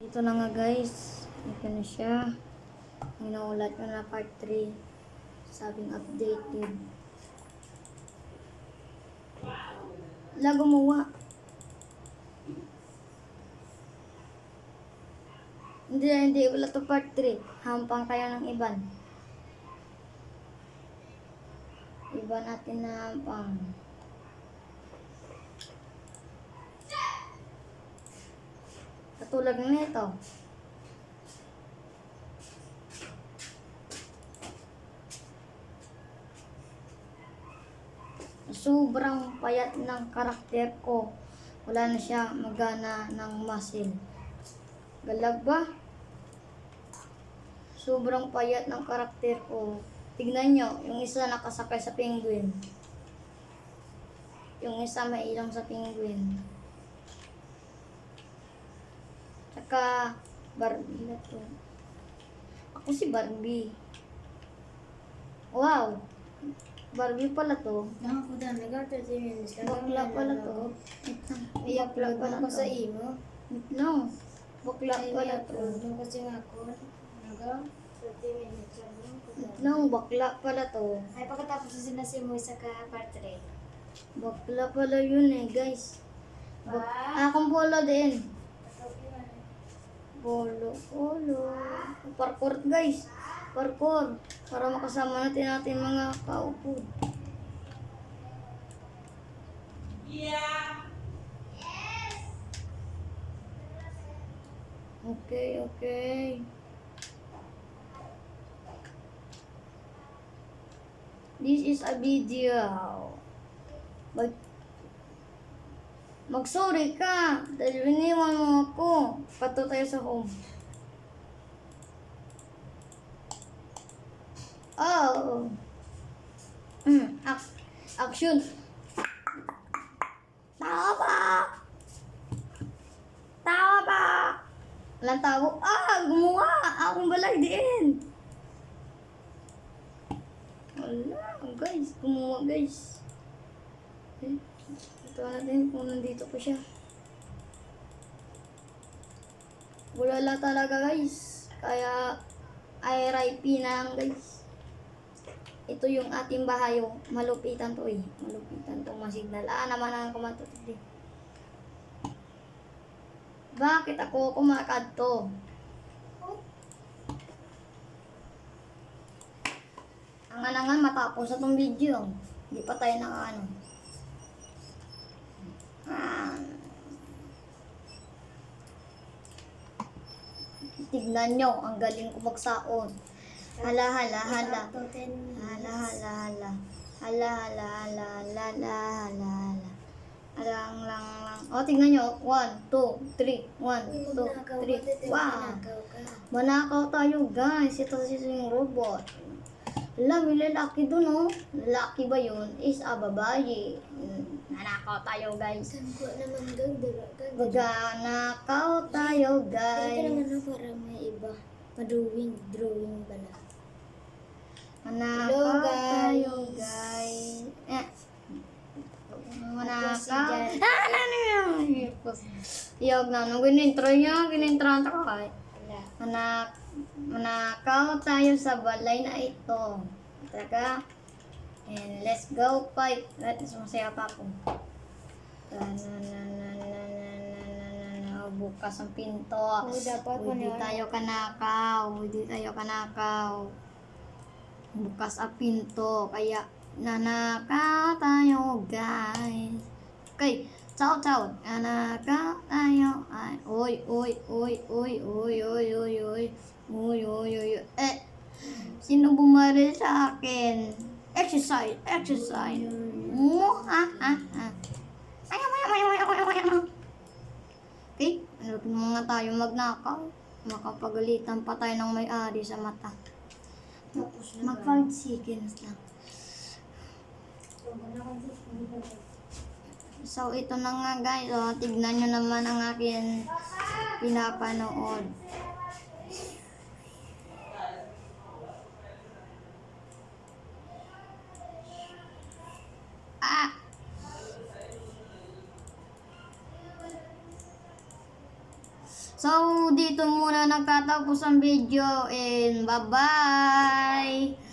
Ito na nga guys. Ito na siya. Inuulat ko na part 3. Sabing updated. Wala gumawa. Hindi, hindi. Wala to part 3. Hampang kayo ng iban. Iba natin na hampang. Katulad nito. Sobrang payat ng karakter ko. Wala na siya magana ng muscle. Galag ba? Sobrang payat ng karakter ko. Tignan nyo, yung isa nakasakay sa penguin. Yung isa may ilong sa penguin. Tsaka, Barbie na to. Ako si Barbie. Wow! Barbie pala to. Nakakuda, nag-30 minutes ka. Bakla pala to. Lang pala ko sa imo. No. Bakla pala to. Nung kasi nga ako, naga, 30 minutes. No, bakla pala to. Ay, pagkatapos na sinasimoy sa ka part 3. Bakla pala yun eh, guys. Bak akong polo din. Polo, polo. Parkour, guys. Parkour. Para makasama natin natin mga kaupo. Okay, okay. This is a video. Mag Mag-sorry ka dahil iniwan mo ako. Pato tayo sa home. Oh. Mm, ac- action. Tawa ba? Tawa ba? Walang tawo. Ah, gumawa. Akong balay din. Wala, guys. Gumawa, guys. Eh, ito natin kung nandito po siya. Wala lang talaga, guys. Kaya, RIP na lang, guys. Ito yung ating bahay. oh. Malupitan to eh. Malupitan to masignal. Ah, naman ang kumatutod eh. Bakit ako kumakad to? Ang anangan matapos sa tong video. Hindi pa tayo. Ah. Tignan nyo, ang galing ko magsaon. Hala, hala, hala. To 10 Hala, hala, hala. Hala, hala, hala, hala, hala, hala, hala. Alang, lang, lang. O, tignan nyo. One, two, three. One, two, three. Wow. Manakaw tayo, guys. Ito si yung robot. Ala, may lalaki dun, oh. Lalaki ba yun? Is a babae. Mm, Nanakaw tayo, guys. Sangko naman gag, daga gag. Magnanakaw tayo, guys. naman na para may iba. Pa-drawing, drawing bala. Manakaw Hello, guys. tayo, guys. Eh. Ako Manakaw. Ah, ano yun? Iyog na. Nung ginintro niya, ginintro ko kay. Wala. Manakaw tayo sa balay na ito. Talaga. And let's go fight. Let's masaya pa ako. Bukas ang pinto. Oo, dapat maniwala. tayo kanakaw. Hindi tayo kanakaw. Bukas ang pinto. Kaya nanakaw tayo guys. Okay. Ciao, ciao. Nanakaw tayo. Ay, oy, oy, oy, oy, oy, oy, oy, oy. Uy, uy, uy. Eh, sino bumari sa akin? Exercise, exercise. Mo, ha, ha, ha. Ayaw, ayaw, ayaw, ayaw, ayaw, ayaw. Okay, ano mga tayo magnakaw? Makapagalitan pa tayo ng may-ari sa mata. Tapos na. Mag 5 seconds lang. So, ito na nga guys. Oh, tignan nyo naman ang akin pinapanood. So, dito muna nagtatapos ang video and bye-bye!